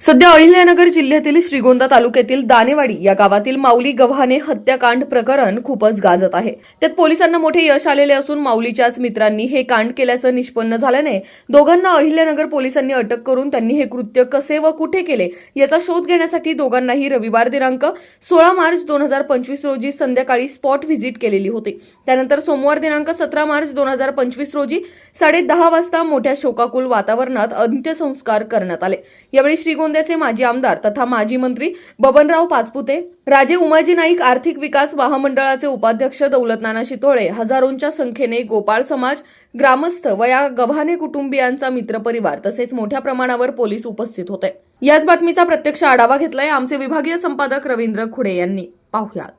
सध्या अहिल्यानगर जिल्ह्यातील श्रीगोंदा तालुक्यातील दानेवाडी या गावातील माऊली गव्हाणे हत्याकांड प्रकरण खूपच गाजत आहे. त्यात पोलिसांना मोठे यश आलेले असून माऊलीच्याच मित्रांनी हे कांड केल्याचं निष्पन्न झाल्याने दोघांना अहिल्यानगर पोलिसांनी अटक करून त्यांनी हे कृत्य कसे व कुठे केले याचा शोध घेण्यासाठी दोघांनाही रविवार दिनांक सोळा मार्च दोन हजार पंचवीस रोजी संध्याकाळी स्पॉट व्हिजिट केलेली होती. त्यानंतर सोमवार दिनांक सतरा मार्च दोन हजार पंचवीस रोजी साडे दहा वाजता मोठ्या शोकाकुल वातावरणात अंत्यसंस्कार करण्यात आले. यावेळी श्रीगोंद्याचे माजी आमदार तथा माजी मंत्री बबनराव पाचपुते राजे उमाजी नाईक आर्थिक विकास महामंडळाचे उपाध्यक्ष दौलतनाना शितोळे हजारोंच्या संख्येने गोपाळ समाज ग्रामस्थ व या गव्हाणे कुटुंबियांचा मित्रपरिवार तसेच मोठ्या प्रमाणावर पोलीस उपस्थित होते. याच बातमीचा प्रत्यक्ष आढावा घेतलाय आमचे विभागीय संपादक रवींद्र खुडे यांनी. पाहुयात.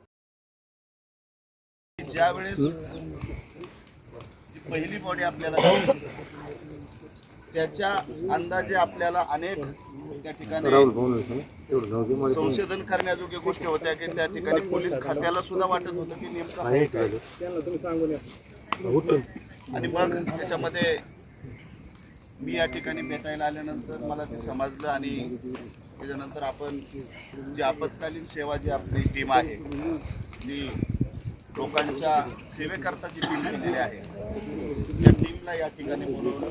ज्यावेळेस पहिली बॉडी आपल्याला त्याच्या अंदाजे आपल्याला अनेक त्या ठिकाणी संशोधन करण्याजोग्य गोष्टी होत्या की त्या ठिकाणी पोलीस खात्याला सुद्धा वाटत होतं की नेमकं आहे काय. आणि मग त्याच्यामध्ये मी या ठिकाणी भेटायला आल्यानंतर मला ते समजलं आणि त्याच्यानंतर आपण जी आपत्कालीन सेवा जी आपली टीम आहे जी लोकांच्या सेवेकरता जी टीम केलेली आहे त्या या ठिकाणी बोलवलं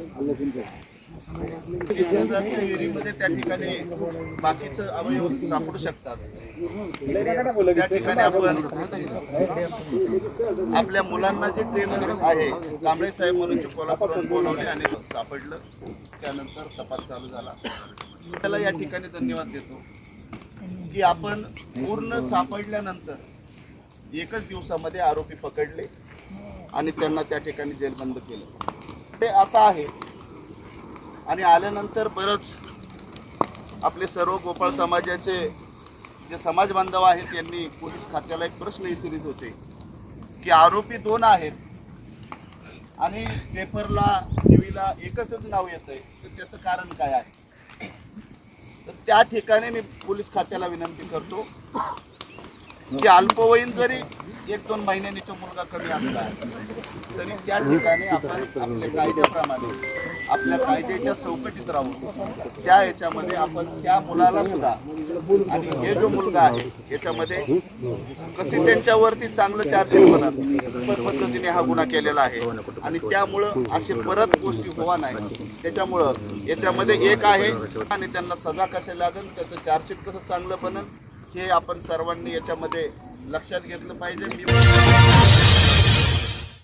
त्या ठिकाणी बाकीचं अवयव सापडू शकतात. त्या ठिकाणी आपण आपल्या मुलांना जे ट्रेनर आहे कांबळे साहेब म्हणून जे बोलवले आणि सापडलं त्यानंतर तपास चालू झाला. त्याला या ठिकाणी धन्यवाद देतो की आपण पूर्ण सापडल्यानंतर एकच दिवसामध्ये आरोपी पकडले आणि त्यांना त्या ठिकाणी जेलबंद केलं. ते असं आहे. आणि आल्यानंतर बरंच आपले सर्व गोपाळ समाजाचे जे समाज बांधव आहेत त्यांनी पोलीस खात्याला एक प्रश्न विचारित होते की आरोपी दोन आहेत. आणि पेपरला टी व्हीला एकच नाव येत आहे तर त्याचं कारण काय आहे? तर त्या ठिकाणी मी पोलीस खात्याला विनंती करतो की अल्पवयीन जरी एक दोन महिन्यांनी तो मुलगा कमी आणला तरी त्या ठिकाणी आपण आपल्या कायद्याप्रमाणे आपल्या कायद्याच्या चौकटीत राहून त्या याच्यामध्ये आपण त्या मुलाला सुद्धा आणि हे जो मुलगा आहे याच्यामध्ये कसे त्यांच्यावरती चांगलं चार्जेस बनत पद्धतीने हा गुन्हा केलेला आहे. आणि त्यामुळं असे परत गोष्टी होवा नाही. त्याच्यामुळं याच्यामध्ये एक आहे आणि त्यांना सजा कशी लागेल त्याचं चार्जशीट कसं चांगलं बनल हे आपण सर्वांनी याच्यामध्ये लक्षात घेतलं पाहिजे.